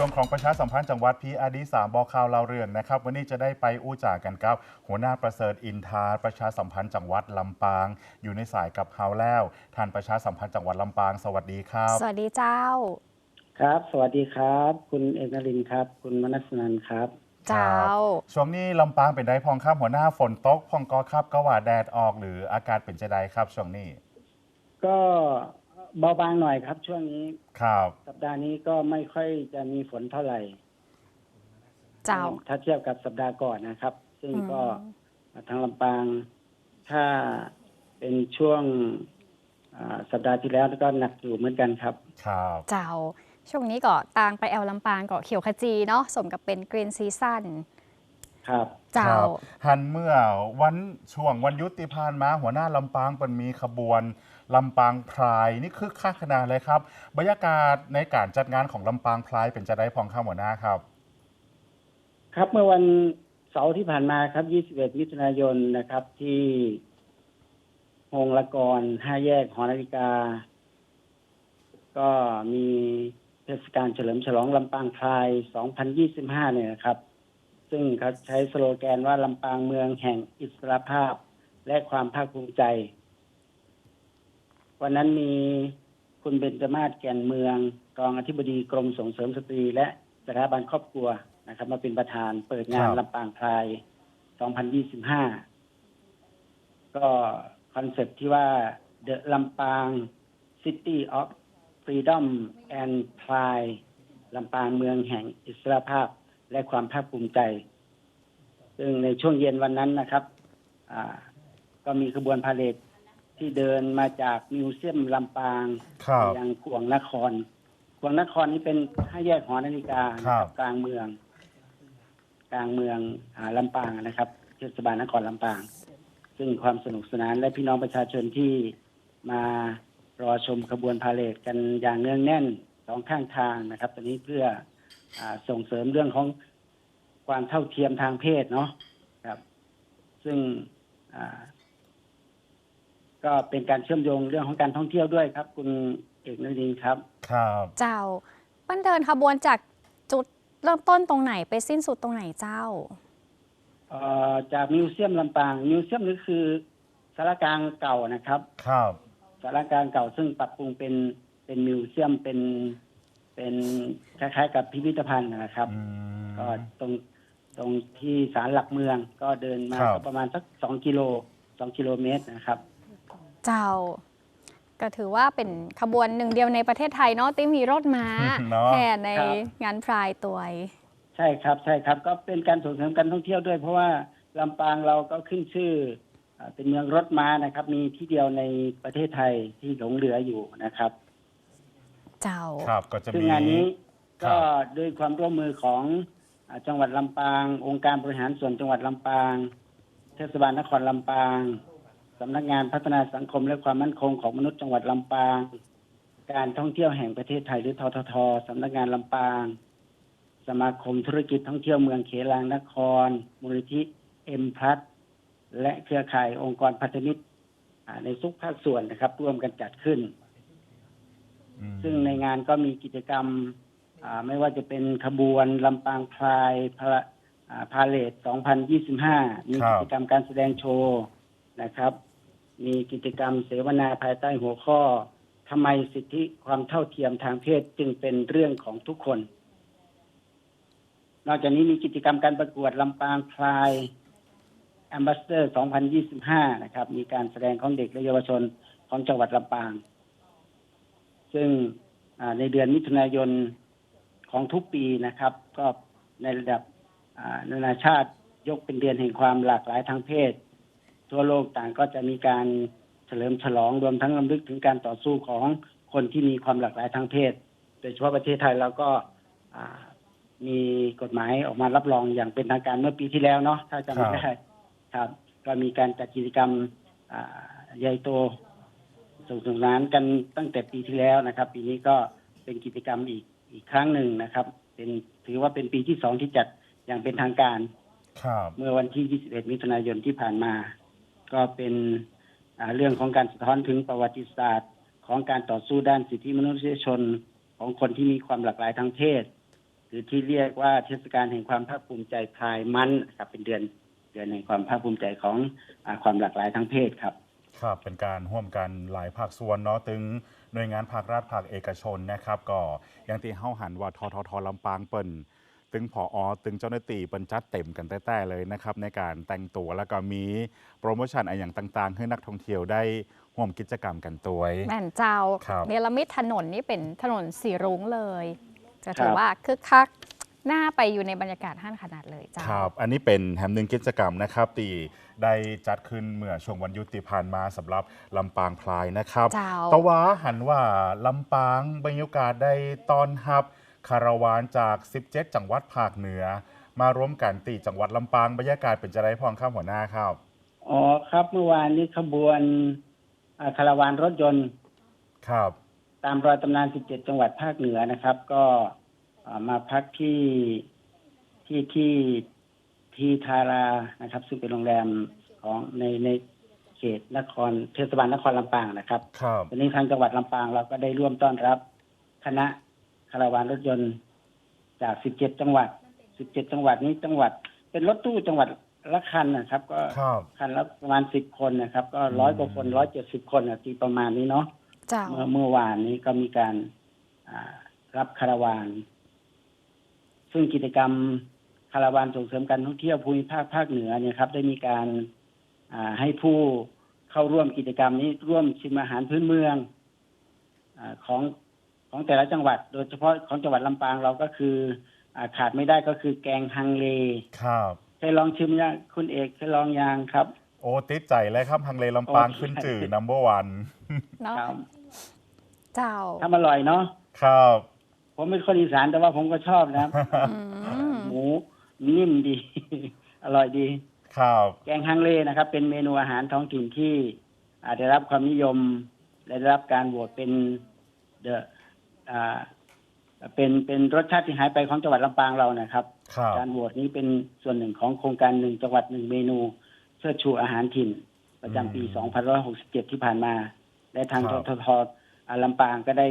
ช่วงของประชาสัมพันธ์จังหวัดพีอาดีสามบอกข่าวเราเรื่องนะครับ วันนี้จะได้ไปอู้จ่ากันกับ หัวหน้าประเสริฐอินทาประชาสัมพันธ์จังหวัดลำปาง อยู่ในสายกับเฮาแล้วท่านประชาสัมพันธ์จังหวัดลำปาง สวัสดีครับ สวัสดีเจ้า ครับ สวัสดีครับ คุณเอกนรินทร์ครับ คุณมนัสนันท์ครับ เจ้า ช่วงนี้ลำปางเป็นได้พองข้ามหัวหน้าฝนตกพองกอครับก็ว่าแดดออกหรืออากาศเป็นจะไดครับช่วงนี้ ก็ เบาบางหน่อยครับ ช่วงนี้ครับ สัปดาห์นี้ก็ไม่ค่อยจะมีฝนเท่าไหร่เจ้า ถ้าเทียบกับสัปดาห์ก่อนนะครับ ซึ่งก็อืมทางลำปางถ้าเป็นช่วงอ่าสัปดาห์ที่แล้วก็หนักอยู่เหมือนกันครับ ครับ เจ้า ช่วงนี้ก็ตางไปแอลลำปางก็เขียวขจีเนาะสมกับเป็นกรีนซีซั่นครับ เจ้าครับหันเมื่อวันช่วงวันหยุติพานมาหัวหน้าลำปางเป็นมีขบวน ลำปางพรายนี่คือค่าขนาดเลยครับบรรยากาศในการจัดงานของลำปางพรายเป็นจะได้พองข้ามหัวหน้าครับ ครับเมื่อวันเสาร์ที่ผ่านมาครับ 21 มิถุนายนนะครับที่โฮงละกรห้าแยกหอนาฬิกา ก็มีเทศกาลเฉลิมฉลองลำปางพราย 2025 เนี่ยนะครับ ซึ่งเขาใช้สโลแกนว่าลำปางเมืองแห่งอิสรภาพและความภาคภูมิใจ วันนั้นมีคุณเบญจมาศแก่นเมืองรองอธิบดีกรมส่งเสริมสตรี และสถาบันครอบครัวนะครับ มาเป็นประธานเปิดงานครับลำปางพราย 2025 ก็คอนเซ็ปต์ที่ว่า The ลำปาง City of Freedom and Pride ลำปางเมืองแห่งอิสรภาพและความภาคภูมิใจ ซึ่งในช่วงเย็นวันนั้นนะครับอ่าก็มีขบวนพาเหรด ที่เดินมาจากมิวเซียมลำปางครับไปยังขวงนคร ขวงนครนี่เป็นห้าแยกหอนาฬิกาครับ กลางเมือง กลางเมืองอ่าลำปางนะครับเทศบาลนครลำปาง ซึ่งความสนุกสนานและพี่น้องประชาชนที่มารอชมขบวนพาเหรดกันอย่างเนื่องแน่นสองข้างทางนะครับ ตอนนี้เพื่ออาส่งเสริมเรื่องของความเท่าเทียมทางเพศเนาะครับ ซึ่งอ่า ก็เป็นการเชื่อมโยงเรื่องของการท่องเที่ยวด้วยครับ คุณเอกนรินทร์ครับ ครับ เจ้าปั้นเดินขบวนจากจุดเริ่มต้นตรงไหนไปสิ้นสุดตรงไหนเจ้า เอ่อจากมิวเซียมลำปางมิวเซียมนี่คือสารกลางเก่านะครับครับ สารกลางเก่าซึ่งปรับปรุงเป็นเป็นมิวเซียมเป็นเป็นคล้ายๆ กับพิพิธภัณฑ์นะครับ อืม ก็ตรงตรงที่ศาลหลักเมืองก็เดินมาครับ ก็ประมาณสักสองกิโลสองกิโลเมตรนะครับ เจ้า ก็ถือว่าเป็นขบวนหนึ่งเดียวในประเทศไทยเนาะที่มีรถม้าเนาะแห่ในครับ งานพรายตัวใช่ครับใช่ครับก็เป็นการส่งเสริมการท่องเที่ยวด้วย เพราะว่าลำปางเราก็ขึ้นชื่ออ่าเป็นเมืองรถม้านะครับ มีที่เดียวในประเทศไทยที่หลงเหลืออยู่นะครับ เจ้า ครับก็จะซึ่งมี งานนี้ครัก็บด้วยความร่วมมือของอาจังหวัดลำปาง องค์การบริหารส่วนจังหวัดลำปาง เทศบาลนครลำปาง สำนักงานพัฒนาสังคมและความมั่นคงของมนุษย์จังหวัดลำปาง การท่องเที่ยวแห่งประเทศไทยหรือทททสำนักงานลำปาง สมาคมธุรกิจท่องเที่ยวเมืองเขลางนคร มูลนิธิเอ็มพัทและเครือข่ายองค์กรพัฒมิตรอ่าในทุกภาคส่วนนะครับ ร่วมกันจัดขึ้นอืมซึ่งในงานก็มีกิจกรรมอ่าไม่ว่าจะเป็นขบวนลำปางพลายพาอ่าพาเลท2025 มีครับกิจกรรมการแสดงโชว์นะครับ มีกิจกรรมเสวนาภายใต้หัวข้อทำไมสิทธิความเท่าเทียมทางเพศจึงเป็นเรื่องของทุกคน นอกจากนี้มีกิจกรรมการประกวดลำปางพลายแอมบาสเดอร์ 2025 นะครับ มีการแสดงของเด็กและเยาวชนของจังหวัดลำปาง ซึ่งในเดือนมิถุนายนของทุกปีนะครับ ก็ในระดับนานาชาติยกเป็นเดือนแห่งความหลากหลายทางเพศ ทั่วโลกต่างก็จะมีการเฉลิมฉลองรวมทั้งรำลึกถึงการต่อสู้ของคนที่มีความหลากหลายทางเพศ โดยเฉพาะประเทศไทยเราก็อ่ามีกฎหมายออกมารับรองอย่างเป็นทางการเมื่อปีที่แล้วเนาะถ้าจำไม่ได้ครับ ก็มีการจัดกิจกรรมอ่าใหญ่โตสนุกสนานกันตั้งแต่ปีที่แล้วนะครับ ปีนี้ก็เป็นกิจกรรมอีกอีกครั้งหนึ่งนะครับ เป็นถือว่าเป็นปีที่สองที่จัดอย่างเป็นทางการ ครับ เมื่อวันที่ 21 มิถุนายนที่ผ่านมา ก็เป็นเรื่องของการสะท้อนถึงประวัติศาสตร์ ของการต่อสู้ด้านสิทธิมนุษยชนของคนที่มีความหลากหลายทางเพศหรือที่เรียกว่าเทศกาลแห่งความภาคภูมิใจพายมันครับเป็นเดือนเดือนแห่งความภาคภูมิใจของอความหลากหลายทางเพศครับ ครับเป็นการร่วมกันหลายภาคส่วนเนาะถึงหน่วยงานภาครัฐภาคเอกชนนะครับ ก็อย่างที่เฮาหันว่าทททลำปางเปิ่น ตึงผออตึงเจ้าหน้าที่เปิ่นจัดเต็มกันแต่ๆเลยนะครับ ในการแต่งตัวแล้วก็มีโปรโมชั่นอะไรอย่างต่างๆ ให้นักท่องเที่ยวได้ร่วมกิจกรรมกันตัวแม่นเจ้าครับเนรมิตถนนนี่เป็นถนนสีรุ้งเลยจะถืคอรับว่าคึกคักน่าไปอยู่ในบรรยากาศห้านขนาดเลยเจ้าครับ อันนี้เป็นแหมหนึ่งกิจกรรมนะครับตีได้จัดขึ้นเมื่อช่วงวันหยุติผ่านมาสำหรับลำปางพลายนะครับเจ้าตะวาหันว่าลำปางบรรยากาศได้ต้อนรับ คาราวานจาก 17 จังหวัดภาคเหนือ มาร่วมกันตีจังหวัดลำปางบรรยากาศเป็นจะได้พองข้ามหัวหน้าครับ อ๋อครับเมื่อวานนี้ขบวนอ่าคาราวานรถยนต์ ครับ ตามรอยตำนาน 17 จังหวัดภาคเหนือนะครับ ก็อ่ามาพักที่ที่ที่ที่ทารานะครับ ซึ่งเป็นโรงแรมของในในเขตนครเทศบาลนครลำปางนะครับครับวันนี้ทางจังหวัดลำปางเราก็ได้ร่วมต้อนรับคณะ คาราวานรถยนต์จาก 17 จังหวัด 17 จังหวัดนี้จังหวัด เป็นรถตู้จังหวัดละคันนะครับ ก็ครับคันละประมาณ 10 คนนะครับ ก็อืมร้อยกว่าคนร้อยเจ็ดสิบคนนะที่ประมาณนี้เนาะเจ้า เมื่อเมื่อวานนี้ก็มีการอ่ารับคาราวาน ซึ่งกิจกรรมคาราวานส่งเสริมการท่องเที่ยวภูมิภาคภาคเหนือเนี่ยครับ ได้มีการอ่าให้ผู้เข้าร่วมกิจกรรมนี้ร่วมชิมอาหารพื้นเมืองอาของ ของแต่ละจังหวัด โดยเฉพาะของจังหวัดลำปางเราก็คืออาขาดไม่ได้ก็คือแกงฮังเลครับเคยลองชิมยังคุณเอกเคยลองยังครับ โอ้ติดใจเลยครับฮังเลลำปางโอเคขึ้นจื่อ number one เนาะครับเจ้าทำอร่อยเนาะครับ ผมเป็นคนอีสานแต่ว่าผมก็ชอบนะอืมหมูนิ่มดี อร่อยดี ครับ แกงฮังเลนะครับ เป็นเมนูอาหารท้องถิ่นที่อาจได้รับความนิยมและได้รับการโหวตเป็นเดอะ เป็นเป็นรสชาติที่หายไปของจังหวัดลำปางเรานะครับ ครับการโหวตนี้เป็นส่วนหนึ่งของโครงการหนึ่งจังหวัดหนึ่งเมนูเชิดชูอาหารถิ่น ประจำปี 2567 ที่ผ่านมา และทางคทรับททอ่าลำปางก็ได้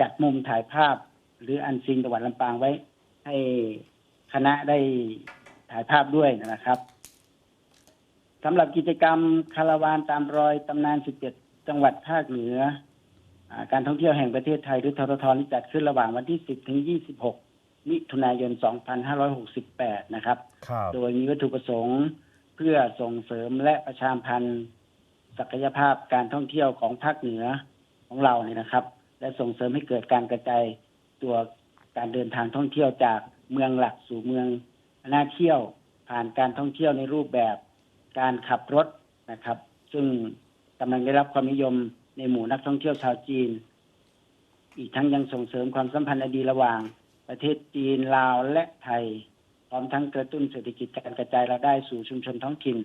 จัดมุมถ่ายภาพ หรืออันซีนจังหวัดลำปางไว้ ให้คณะได้ถ่ายภาพด้วยนะครับสำหรับกิจกรรมคาราวานตามรอยตำนาน 17 จังหวัดภาคเหนืออา การท่องเที่ยวแห่งประเทศไทยหรือทททนี้จัดขึ้นระหว่างวันที่ 10 ถึง 26 มิถุนายน 2568 นะครับครับโดยมีวัตถุประสงค์เพื่อส่งเสริมและประชาพันธ์ศักยภาพการท่องเที่ยวของภาคเหนือของเราเนี่ยนะครับ และส่งเสริมให้เกิดการกระจายตัวการเดินทางท่องเที่ยวจากเมืองหลักสู่เมืองน่าเที่ยวผ่านการท่องเที่ยวในรูปแบบการขับรถนะครับ ซึ่งกำลังได้รับความนิยม ในหมู่นักท่องเที่ยวชาวจีน อีกทั้งยังส่งเสริมความสัมพันธ์อันดีระหว่าง ประเทศจีนลาวและไทย พร้อมทั้งกระตุ้นเศรษฐกิจการกระจายรายได้สู่ชุมชนท้องถิ่น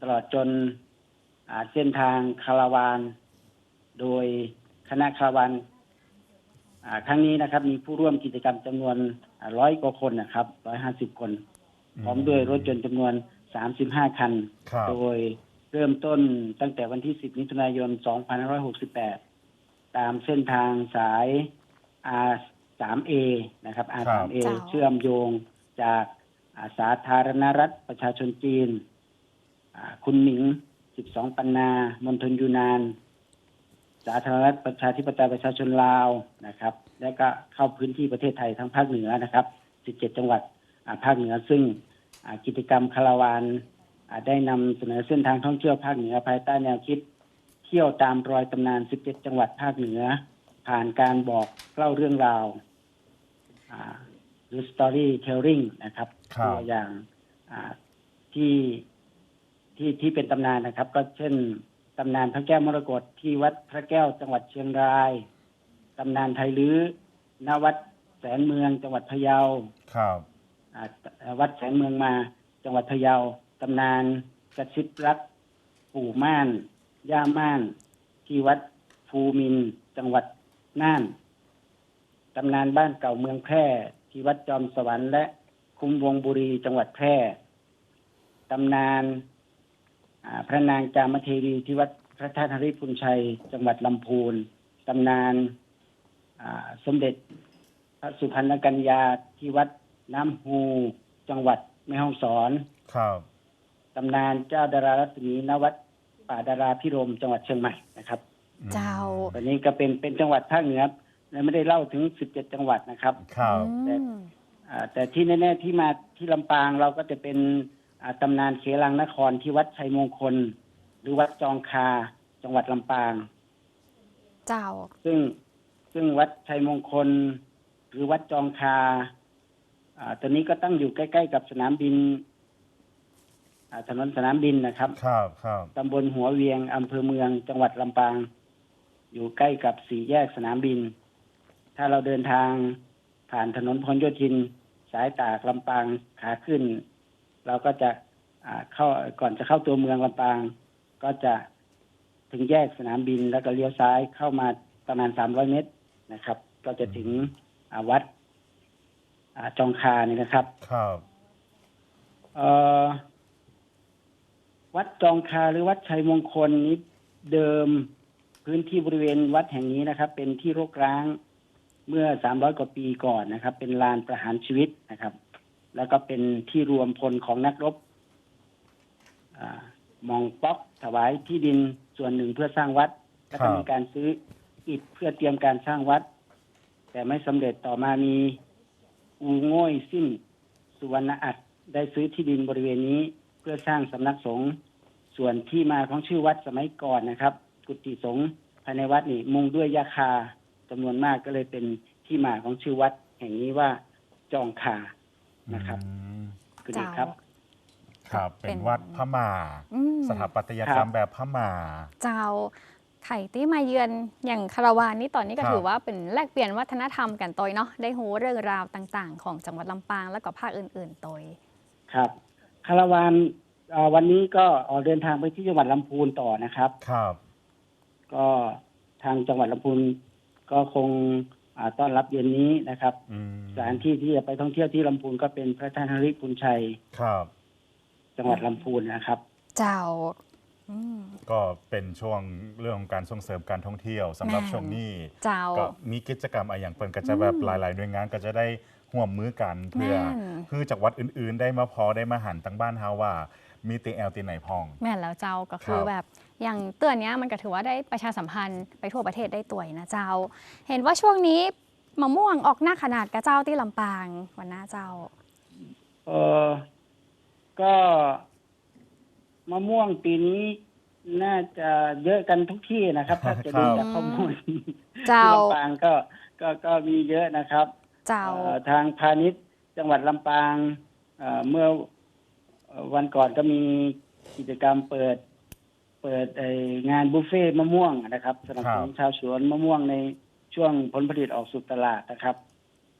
ตลอดจนอ่าเส้นทางคาราวาน โดยคณะคาราวานอ่าครั้งนี้นะครับ มีผู้ร่วมกิจกรรมจำนวนร้อยกว่าคนนะครับร้อยห้าสิบคน พร้อมด้วยรถยนต์จำนวนสามสิบห้าคันครับโดย เริ่มต้นตั้งแต่วันที่ 10 มิถุนายน 2568 ตามเส้นทางสาย R3A นะครับ R3A ครับ เชื่อมโยงจากอ่าสาธารณรัฐประชาชนจีนอ่าคุณหมิง 12 ปันนามณฑลยูนาน สาธารณรัฐประชาธิปไตยประชาชนลาวนะครับ และก็เข้าพื้นที่ประเทศไทยทั้งภาคเหนือนะครับ 17 จังหวัดอ่าภาคเหนือซึ่งอ่ากิจกรรมคาราวานอ่า ได้นำเสนอเส้นทางท่องเที่ยวภาคเหนือภายใต้แนวคิด เที่ยวตามรอยตำนาน 17 จังหวัดภาคเหนือ ผ่านการบอกเล่าเรื่องราวอ่าหรือ storytelling นะครับครับตัวอย่างอ่าที่ที่ที่เป็นตำนานนะครับ ก็เช่นตำนานพระแก้วมรกตที่วัดพระแก้วจังหวัดเชียงรายตำนานไทยลื้อณวัดแสนเมืองจังหวัดพะเยาครับอ่าวัดแสนเมืองมาจังหวัดพะเยา ตำนานกระชิบรัก ปู่ม่าน ย่าม่าน ที่วัดภูมิน จังหวัดน่าน ตำนานบ้านเก่าเมืองแพร่ ที่วัดจอมสวรรค์และคุ้มวงบุรีจังหวัดแพร่ ตำนานพระนางจามเทวีที่วัดพระธาตุหริพุนชัย จังหวัดลำพูน ตำนานสมเด็จพระสุพรรณกัญญาที่วัดน้ำฮูจังหวัดแม่ฮ่องสอน ครับ ตำนานเจ้าดารารัศมีณวัดป่าดาราพิรมจังหวัดเชียงใหม่นะครับเจ้าวันนี้ก็เป็นเป็นจังหวัดภาคเหนือและไม่ได้เล่าถึง 17 จังหวัดนะครับครับอืมอ่าแต่ที่แน่ๆที่มาที่ลำปางเราก็จะเป็นอ่าตำนานเขลังนครที่วัดชัยมงคล หรือวัดจองคาจังหวัดลำปาง เจ้า ซึ่งซึ่งวัดชัยมงคล หรือวัดจองคาอ่าตัวนี้ก็ตั้งอยู่ใกล้ ๆ กับสนามบินอ่า ถนนสนามบินนะครับ ครับครับตำบลหัวเวียงอำเภอเมืองจังหวัดลำปาง อยู่ใกล้กับสี่แยกสนามบิน ถ้าเราเดินทางผ่านถนนพหลโยธิน สายตากลำปางขาขึ้น เราก็จะอ่าเข้าก่อนจะเข้าตัวเมืองลำปาง ก็จะถึงแยกสนามบินแล้วก็เลี้ยวซ้ายเข้ามาประมาณสามร้อยเมตรนะครับ ก็จะถึงอ่าวัดอ่าจองคานี่นะครับ ครับ เอ่อ วัดจองคาหรือวัดชัยมงคลนี้เดิมพื้นที่บริเวณวัดแห่งนี้นะครับ เป็นที่รกร้างเมื่อสามร้อยกว่าปีก่อนนะครับ เป็นลานประหารชีวิตนะครับ แล้วก็เป็นที่รวมพลของนักรบอามองป๊อกถวายที่ดินส่วนหนึ่งเพื่อสร้างวัดแล้วก็มีการซื้ออิฐเพื่อเตรียมการสร้างวัด แต่ไม่สำเร็จต่อมามีอูโง่ยสิ้น สุวรรณอัดได้ซื้อที่ดินบริเวณนี้ เพื่อสร้างสำนักสงฆ์ส่วนที่มาของชื่อวัดสมัยก่อนนะครับ กุฏิสงฆ์ภายในวัดนี่มุงด้วยยาคาจำนวนมากก็เลยเป็นที่มาของชื่อวัด แห่งนี้ว่าจองคานะครับอืมคุณเอกครับ ครับ เป็เป็นนวัดพม่าอืมสถาปัตยกรรมแบบพม่า เจ้าไข่ที่มาเยือนอย่างคาราวานนี่ตอนนี้ก็ครับถือว่าเป็นแลกเปลี่ยนวัฒนธรรมกันตัวเนาะได้หูเรื่องราวต่าง ๆ ของจังหวัดลำปางแล้วก็ภาคอื่น ๆตัวครับ คาราวานเอ่อวันนี้ก็ออกเดินทางไปที่จังหวัดลำพูนต่อนะครับ ครับ ก็ทางจังหวัดลำพูนก็คงอ่าต้อนรับเย็นนี้นะครับ อืมสถานที่ที่จะไปท่องเที่ยวที่ลำพูนก็เป็นพระธาตุฮาริพุนชัย ครับ จังหวัดลำพูนนะครับ เจ้าอืม ก็เป็นช่วงเรื่องของการส่งเสริมการท่องเที่ยวสำหรับแม่น ช่วงนี้ เจ้า ก็มีกิจกรรมอะไรอย่างเปิ่นก็จะแบบอืมหลาย ๆ หน่วยงานก็จะได้ ห่วมมือกันเพื่อแม่นคือจากวัดอื่น ๆ ได้มาพอได้มาหันตั้งบ้านเฮาว่ามีตีแอลตีไหนพอง แม่นแล้วเจ้าก็คือครับแบบอย่างเตือนเนี้ยมันก็ถือว่าได้ประชาสัมพันธ์ไปทั่วประเทศได้ตัวยนะเจ้า เห็นว่าช่วงนี้มะม่วงออกหน้าขนาดกระเจ้าที่ลำปางวันหน้าเจ้า เออก็มะม่วงปีนี้น่าจะเยอะกันทุกที่นะครับ ถ้าจะดูครับ จากข้อมูลเจ้าที่ลำปางก็ก็ก็มีเยอะนะครับ เจ้าเอ่อทางพาณิชย์จังหวัดลำปางเอ่อเมื่อเอ่อวันก่อนก็มีกิจกรรมเปิด เปิดไอ้งานบุฟเฟ่ต์มะม่วงนะครับสนับสนุนชาวสวนมะม่วงในช่วงผลผลิตออกสู่ตลาดนะครับ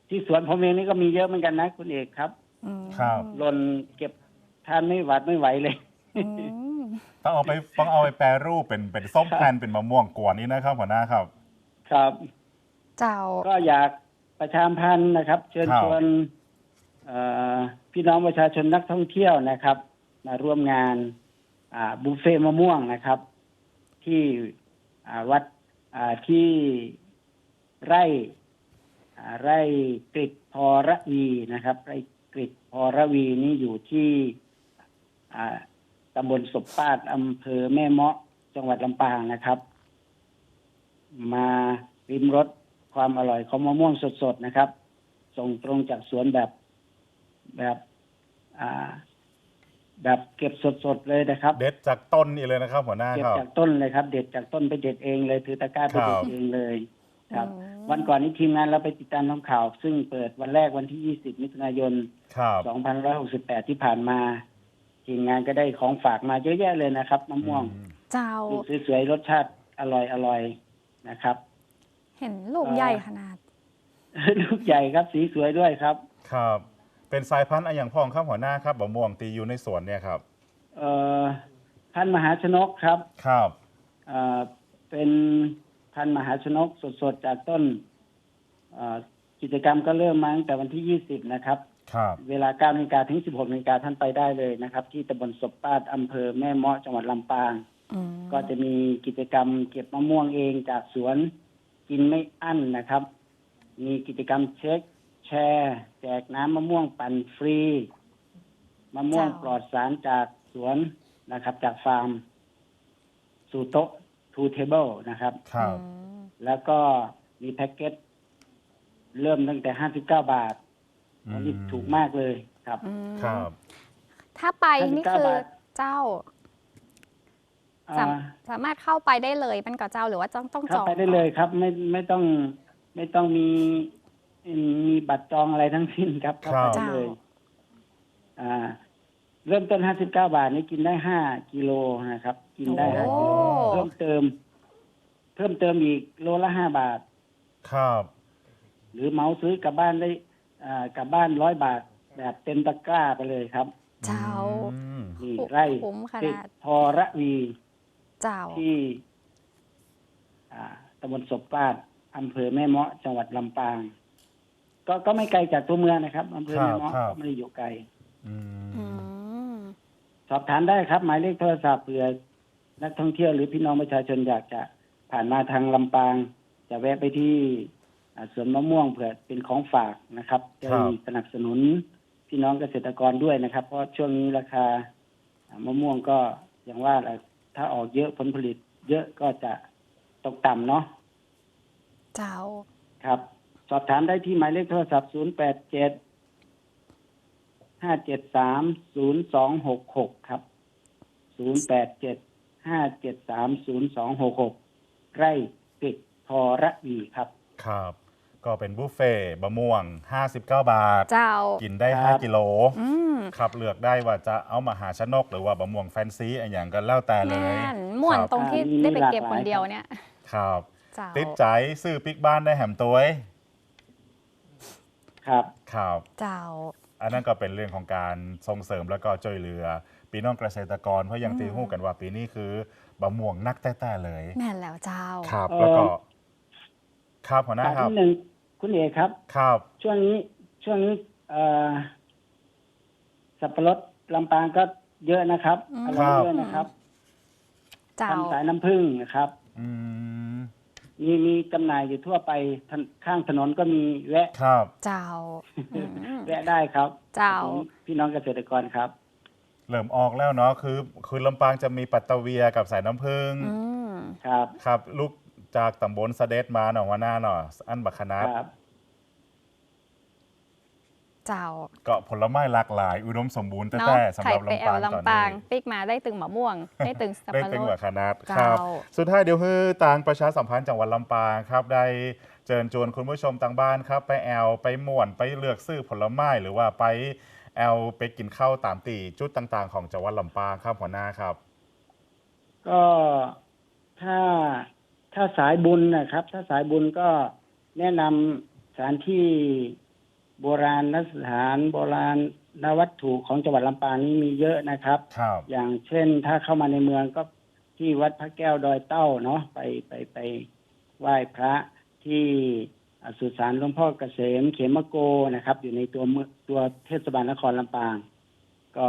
ที่สวนผมเองนี่ก็มีเยอะเหมือนกันนะคุณเอกครับอืมครับหล่นเก็บทานไม่หวัดไม่ไหวเลยอืมต้องเอาไปต้องเอาไปแปรรูปเป็นเป็นส้มแผ่นเป็นมะม่วงกวนนี่นะครับหัวหน้าครับ ครับ เจ้าก็อยาก ประชาสัมพันธ์นะครับ เชิญครับชวนเอ่อพี่น้องประชาชนนักท่องเที่ยวนะครับ มาร่วมงานอ่าบุฟเฟ่ต์มะม่วงนะครับ ที่อ่าวัดอ่าที่ไร่อ่าไร่กริดพอระวีนะครับ ไร่กริดพอระวีนี่อยู่ที่อ่าตำบลศพปาดอำเภอแม่เมาะจังหวัดลำปางนะครับ มาริมรส ความอร่อยของมะม่วงสดๆนะครับ ส่งตรงจากสวนแบบแบบอ่าแบบเก็บสดๆเลยนะครับ เด็ดจากต้นนี่เลยนะครับ หัวหน้าเก็บครับจากต้นเลยครับ เด็ดจากต้นไปเด็ดเองเลยถือตะกร้าไปเด็ดครับเองเลย ครับอืมวันก่อนนี้ทีมงานเราไปติดตามน้ำข่าว ซึ่งเปิดวันแรกวันที่ 20 มิถุนายนครับ2568 ที่ผ่านมาทีมงานก็ได้ของฝากมาเยอะแยะเลยนะครับมะม่วงอืมเจ้าลูกสวยๆรสชาติอร่อยอร่อยๆนะครับ เห็นลูกเอ่อใหญ่ขนาด ลูกใหญ่ครับสีสวยด้วยครับ ครับ เป็นสายพันธุ์อะไรอย่างพองครับหัวหน้าครับมะม่วงตีอยู่ในสวนเนี่ยครับ เอ่อพันธุ์มหาชนกครับ ครับเอ่อเป็นพันธุ์มหาชนกสดๆจากต้นเอ่อกิจกรรมก็เริ่มมาตั้งแต่วันที่20นะครับ ครับ เวลา9นาฬิกาถึง16นาฬิกาท่านไปได้เลยนะครับ ที่ตำบลศพปาดอำเภอแม่เมาะจังหวัดลำปาง อืมก็จะมีกิจกรรมเก็บมะม่วงเองจากสวน กินไม่อั้นนะครับ มีกิจกรรมเช็ค แชร์ แจกน้ำมะม่วงปั่นฟรี มะม่วงจ้าปลอดสารจากสวนนะครับ จากฟาร์ม สู่โต๊ะทูเทเบิลนะครับ ครับ อืมแล้วก็มีแพ็กเกจเริ่มตั้งแต่ห้าสิบเก้าบาทอันนี้ถูกมากเลยครับ อืมครับ ถ้าไปนี่คือ59บาทเจ้าอ่า สามสามารถเข้าไปได้เลยมันก็เจ้าหรือว่าต้องต้องจเข้าองไปได้เลยครับ ไม่ไม่ต้องไม่ต้องมีมีบัตรจองอะไรทั้งสิ้นครับเข้าไปครับได้เลยอ่า เริ่มต้นห้าสิบเก้าบาทนี้กินได้ห้ากิโลนะครับ กินได้ห้าโอ้กิโลเพิ่มเติม เพิ่มเติมอีกโลละห้าบาท ครับ หรือเหมาซื้อกลับบ้านได้อ่ากลับบ้านร้อยบาท แบบเต็มตะกร้าไปเลยครับ เจ้าอืมนี่คุ้มไร่คุ้มขติดนาดทอระวี เจ้าที่อ่าตำบลศพปาดอำเภอแม่เมาะจังหวัดลำปาง ก็ก็ไม่ไกลจากตัวเมืองนะครับอำเภอแม่เมาะครับก็ไม่ได้อยู่ไกลอือืมมสอบถามได้ครับ หมายเลขโทรศัพท์เผื่อนักท่องเที่ยวหรือพี่น้องประชาชนอยากจะผ่านมาทางลำปาง จะแวะไปที่อ่าสวนมะม่วงเผื่อเป็นของฝากนะครับจะสนับสนุนพี่น้องเกษตรกรด้วยนะครับ เพราะช่วงนี้ราคาอ่ามะม่วงก็อย่างว่าแหละ ถ้าออกเยอะผลผลิต เยอะก็จะตกต่ำเนาะเจ้า ครับ สอบถามได้ที่หมายเลขโทรศัพท์ 0 8 7 5 7 3 0 2 6 6 ครับ 0 8 7 5 7 3 0 2 6 6 ไร่ติดพอระวีครับ ครับ ก็เป็นบุฟเฟ่ต์บะม่วง 59 บาท เจ้า กินได้ ครับ 5 กิโล อืมครับเลือกได้ว่าจะเอามาหาชนก หรือว่าบะม่วงแฟนซีอะไรอย่างก็แล้วแต่เลยแม่นม่วนครับตรงที่อ่ามีได้ไปหลากเก็บหลายคนเดียวครับเนี่ย ครับ เจ้า ติดใจซื้อปิกบ้านได้แหมตัวเอ้ยครับ ครับ เจ้า อันนั้นก็เป็นเรื่องของการส่งเสริมแล้วก็ช่วยเหลือปีน้องเกษตรกรเพราะอยังอืม ตีหู้กันว่าปีนี้คือบะม่วงนักแต้ๆเลย แม่นแล้วเจ้า ครับเอ่อแล้วก็ ครับหัวหน้าฝากครันิบดหนึ่ง คุณเอกครับ ครับ ช่วงนี้ช่วงนี้เอ่อสับปะรดลำปางก็เยอะนะครับอืม อร่อยเยอะนะครับเจ้า ทำสายน้ำผึ้งนะครับ อืม มีมีจำหน่ายอยู่ทั่วไปถนข้างถนนก็มีแวะ ครับ เจ้าอืม แวะได้ครับเจ้า ของพี่น้องเกษตรกรครับ เริ่มออกแล้วเนาะ คือ คือลำปางจะมีปัตตะเวียกับสายน้ำผึ้งอืม ครับ ครับ ลูก จากตำบลสะเด็ดมาหน่อยหัวหน้าหน่อยอันบักคณะครับเจ้าก็ผลไม้หลากหลาย อุดมสมบูรณ์เนาะแต่ๆสำหไข่รับไปแอลำปางลตอนลำปางนี้ปิกมาได้ตึงมะม่วง ได้ตึงสับได้ปะเป็นรหัวดคณะเจ้าครับสุดท้ายเดี๋ยวฮือตางประชาสัมพันธ์จังหวัดลำปางครับได้เชิญชวนคุณผู้ชมทางบ้านครับ ไปแอลไปม่วนไปเลือกซื้อผลไม้หรือว่าไปแอลไปกินข้าวตามตีจุดต่างๆ ของจังหวัดลำปางครับหัวหน้าครับ ก็ถ้า ถ้าสายบุญนะครับ ถ้าสายบุญก็แนะนำสถานที่โบราณสถานโบราณนวัตถุของจังหวัดลำปางนี้มีเยอะนะครับ ครับอย่างเช่นถ้าเข้ามาในเมืองก็ที่วัดพระแก้วดอยเต้าเนาะไปไปไปไหว้พระที่อ่าสุสานหลวงพ่อเกษมเขมโกนะครับ อยู่ในตัวเมืองตัวเทศบาลนครลำปาง ก็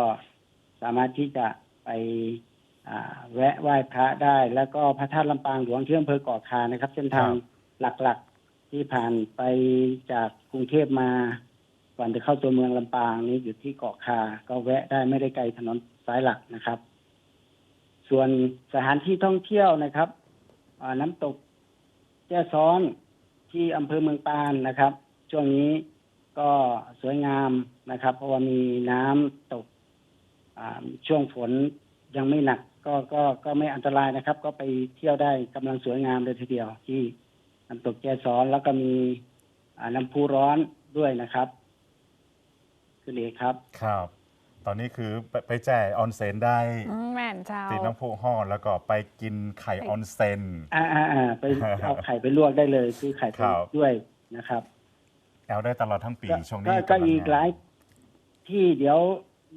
สามารถที่จะไปอ่า แวะไหว้พระได้ แล้วก็พระธาตุลำปางหลวงที่อำเภอเกาะคานะครับ เส้นทางครับหลักๆที่ผ่านไปจากกรุงเทพมาก่อนจะเข้าตัวเมืองลำปางนี้อยู่ที่เกาะคา ก็แวะได้ไม่ได้ไกลถนนสายหลักนะครับ ส่วนสถานที่ท่องเที่ยวนะครับอ่าน้ำตกแจ้ซ้อนที่อำเภอเมืองปานนะครับ ช่วงนี้ก็สวยงามนะครับ เพราะว่ามีน้ำตกอ่าช่วงฝน ยังไม่หนักก็ก็ก็ไม่อันตรายนะครับ ก็ไปเที่ยวได้กำลังสวยงามเลยทีเดียว ที่น้ำตกแจ้ซ้อนแล้วก็มีอ่าน้ำพุร้อนด้วยนะครับคุณเอกครับครับ ตอนนี้คือไปไปแจ่ออนเซนได้อืมแม่นเจ้าตีน้ำพุห้อนแล้วก็ไปกินไข่ออนเซนอ่าอ่าอ่าไปเอาไข่ไปลวกได้เลยซื้อไข่ไปครับด้วยนะครับแอลได้ตลอดทั้งปีก็ช่วงก็นี้ก็ำลังอีกหลายที่เดี๋ยว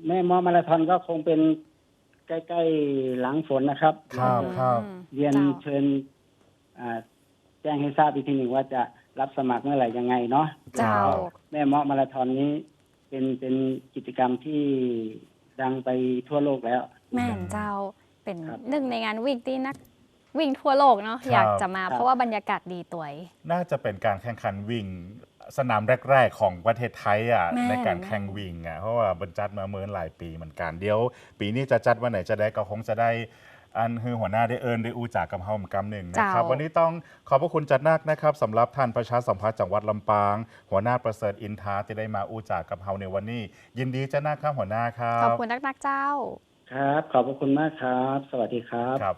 แม่มอมาราธอนก็คงเป็น ใกล้ๆหลังฝนนะครับครับครับอืมเรียนเจ้าเชิญอ่าแจ้งให้ทราบอีกทีหนึ่งว่าจะรับสมัครเมื่อไหร่ยังไงเนาะเจ้า แม่เมาะมาราธอนนี้ เป็นเป็นกิจกรรมที่ดังไปทั่วโลกแล้ว แม่นเจ้าเป็นครับหนึ่งในงานวิ่งที่นักวิ่งทั่วโลกเนาะครับอยากจะมาครับเพราะว่าบรรยากาศดีตัวย น่าจะเป็นการแข่งขันวิ่ง สนามแรก ๆ ของประเทศไทยอะแม่นในการแข่งวิ่งอะเพราะว่าบรรจัดมาเมินหลายปีเหมือนกันเดี๋ยว ปีนี้จะจัดวันไหนจะได้ก็คงจะได้อันคือหัวหน้าได้เอิญได้อูจากกับเฮาเหมือนกำหนึ่งนะครับเจ้าวันนี้ต้องขอบพระคุณจัดนักนะครับสำหรับท่านประชาสัมพันธ์จังหวัดลำปาง หัวหน้าประเสริฐอินทาที่ได้มาอูจากกับเฮาในวันนี้ ยินดีจัดนักครับหัวหน้าครัขอบบคุณนักๆเจ้า ครับ ขอบพระคุณมากครับ สวัสดีครับครับ